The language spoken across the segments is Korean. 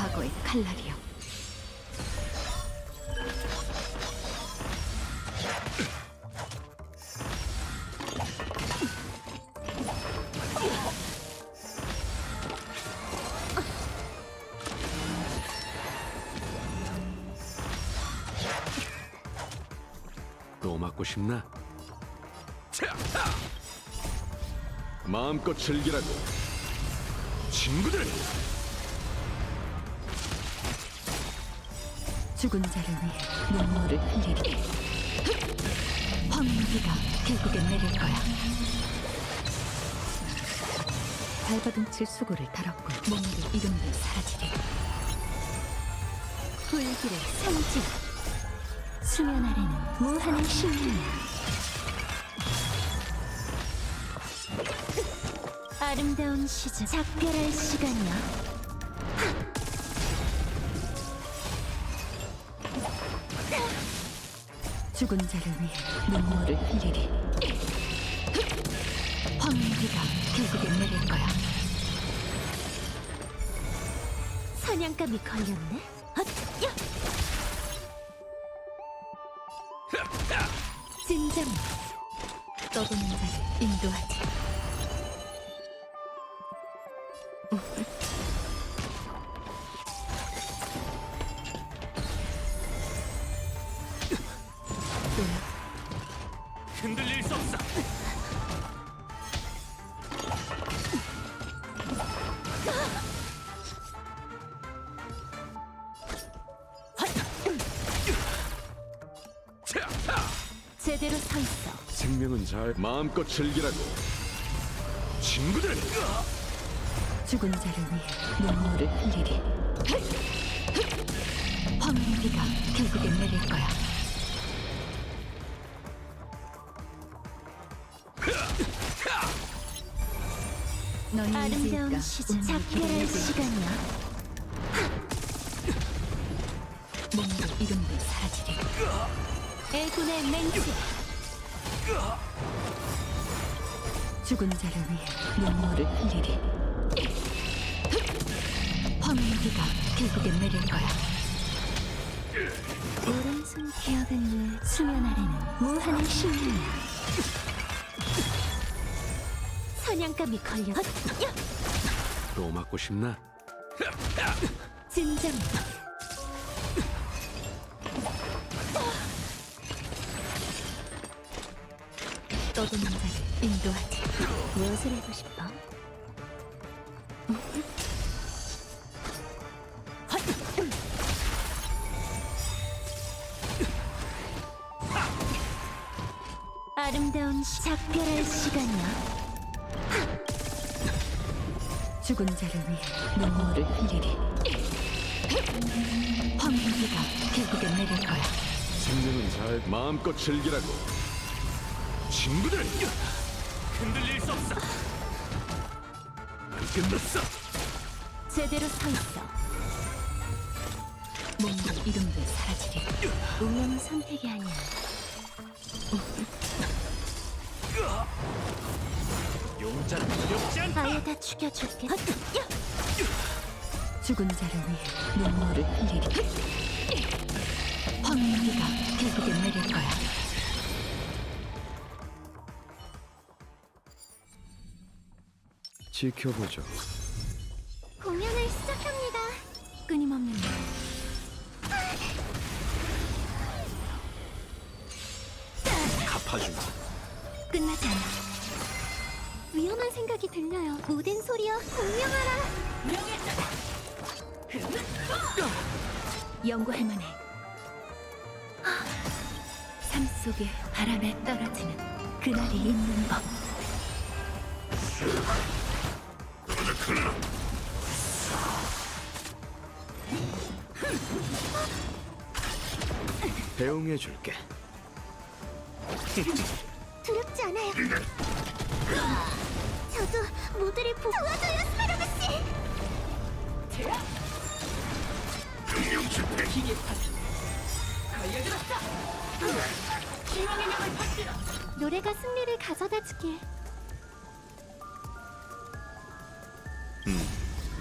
과거의 칼날이여. 또 맞고 싶나? 마음껏 즐기라고 친구들 죽은 자를 위해 눈물을 흘리리. 황무기가 결국엔 내릴 거야. 발버둥 칠 수고를 달았고 몸도 이름도 사라지리. 불길의 상징. 수면 아래는 무한의 신명이야. 아름다운 시작. 작별할 시간이야. 죽은 자를 위해 눈물을 흘리리. 황무기가 결국엔 내릴 거야. 사냥감이 걸렸네. 헛, 야! 진정. 떠도는 자를 인도하지. 제대로 서 있어. 생명은 잘 마음껏 즐기라고 친구들 죽은 자를 위해 눈물을 흘리리. 황무기가 결국엔 내릴 거야. 아름다운 시절 작별할 시간이야. 몸도 이름도 사라지리. 애군의 맹세. 죽은 자를 위해 눈물을 흘리리. 황무기가 결국엔 내릴 거야. 기억은 왜 수면 아래는 무한의 신명이야. 사냥감이 걸려. 또 맞고 싶나? 진정. 떠도는 자를 인도하지. 무엇을 하고 싶어? 아름다운 시- 작별할 시간이야. 죽은 자를 위해 눈물을 흘리리. 황무기가 결국엔 내릴 거야. 생명은 잘 마음껏 즐기라고 친구들 흔들릴 수 없어 안 끝났어 제대로 서 있어. 몸도 이름도 사라지리. 운명은 선택이 아니야. 용자는 두렵지 않다 아예 다 죽여줄게. 헛, 야! 죽은 자를 위해 눈물을 흘리리. 황무기가 결국엔 내릴 거야. 지켜보죠 공연을 시작합니다. 끊임없는 갚아주마 끝나지 않아. 위험한 생각이 들려요. 모든 소리여 공명하라. 연구할 만해. 삶 속에 바람에 떨어지는 그날이 있는 법. 배웅해 줄게 두렵지 않아요. 저도 모두를 보... 도와줘요, 스파르그 씨. 노래가 승리를 가져다 주길.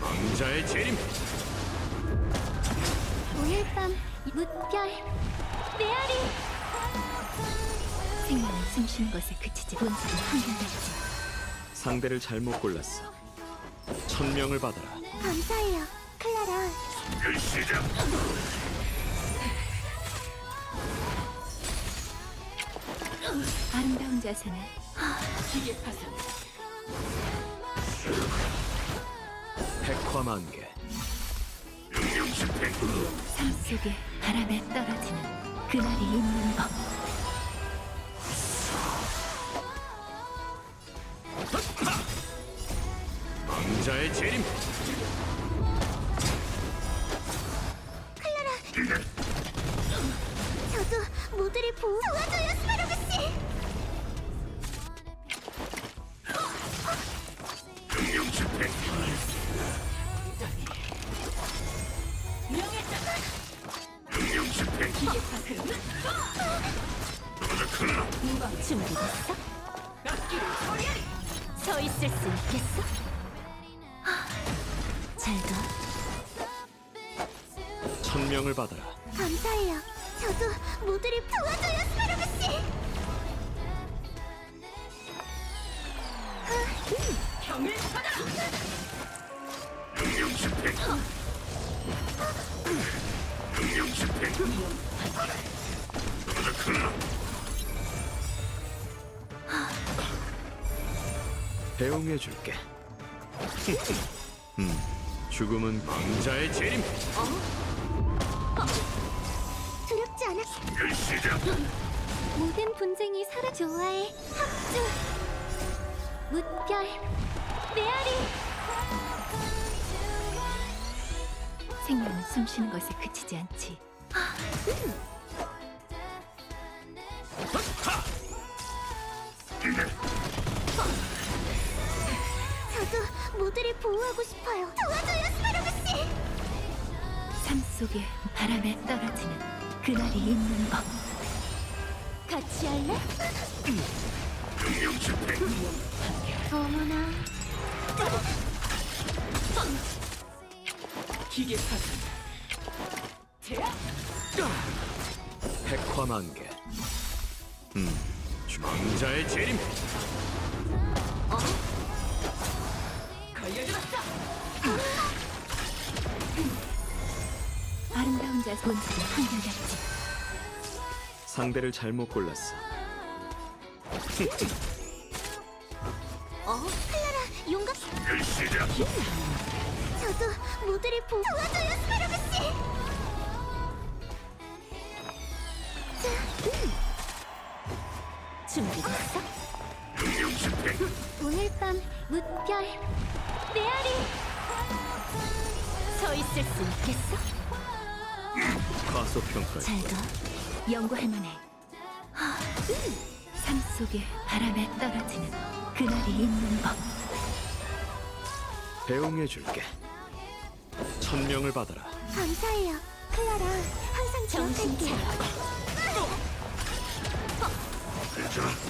왕자의 재림 무별 메아리 생명은 숨쉬는 것에 그치지 본질은 한결같지 상대를 잘못 골랐어. 천명을 받아라. 감사해요 클라라 아름다운 자세는 백화만개. 삶 속에 바람에 떨어지는 그날이 있는 법 왕자의 재림. 저도 모두를 보호 도와줘요 스파르그 씨 준비됐어? 서 있을 수 있겠어? 잘가 천명을 받아라. 감사해요. 저도 모두를 도와줘요, 스파르그 씨. 배웅해 줄게. 음, 죽음은 왕자의 재림. 두렵지 않아. 모든 분쟁이 사라 좋아해. 합주. 무별. 메아리. 생명은 숨쉬는 것에 그치지 않지. 저도 모두를 보호하고 싶어요. 도와줘요, 스파르그 씨. 삶 속에 바람에 떨어지는 그날이 있는 법. 같이 할래? 어머나. 백화만개. 음, 죽- 왕자의 재림. 아름다운 자 본질은 한결같지. 상대를 잘못 골랐어. 어? 클라라, 용감. 저도 모두를 보 도와줘요, 스파르그 씨. 자, 음. 준비됐어? 오늘 밤 무별 메아리 서 있을 수 있겠어? 과소평가. 잘 가. 연구할 만해. 하, 삶 속에 바람에 떨어지는 그날이 있는 법. 배웅해 줄게. 천명을 받아라. 감사해요. 클라라, 항상 정신 차려.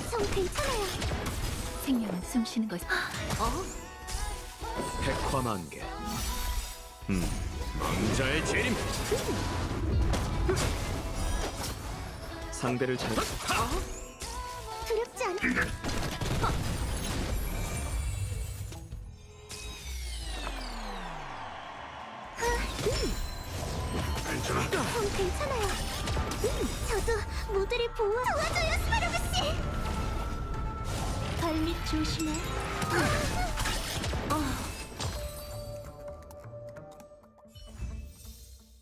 성 괜찮아요. 생명은 숨쉬는 것. 어? 백화만개. 음, 왕자의 재림. 상대를 잘 두렵지 않아. 성 괜찮아요. 음, 저도 모두를 보호 도와줘요, 스파르그 씨. 발밑 조심해.